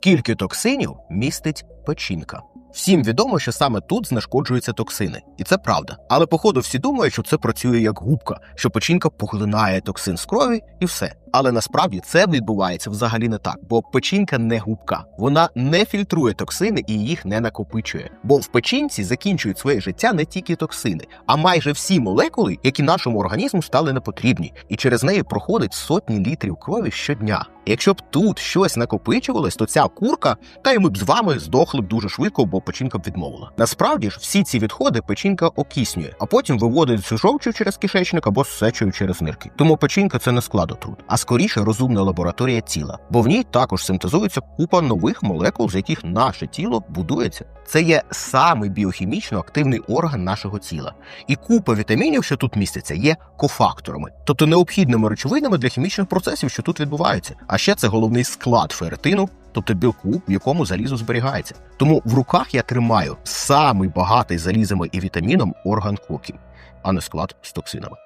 Скільки токсинів містить печінка? Всім відомо, що саме тут знешкоджуються токсини, і це правда. Але походу всі думають, що це працює як губка, що печінка поглинає токсин з крові і все. Але насправді це відбувається взагалі не так, бо печінка не губка, вона не фільтрує токсини і їх не накопичує. Бо в печінці закінчують своє життя не тільки токсини, а майже всі молекули, які нашому організму стали непотрібні, і через неї проходить сотні літрів крові щодня. Якщо б тут щось накопичувалось, то ця курка, та й ми б з вами здохли б дуже швидко, бо печінка б відмовила. Насправді ж всі ці відходи печінка окиснює, а потім виводить з жовчю через кишечник або з сечею через нирки. Тому печінка це не складотруд, а скоріше розумна лабораторія тіла, бо в ній також синтезується купа нових молекул, з яких наше тіло будується. Це є самий біохімічно активний орган нашого тіла. І купа вітамінів, що тут містяться, є кофакторами, тобто необхідними речовинами для хімічних процесів, що тут відбуваються. А ще це головний склад ферритину, тобто білку, в якому залізо зберігається. Тому в руках я тримаю самий багатий залізами і вітаміном орган коків, а не склад з токсинами.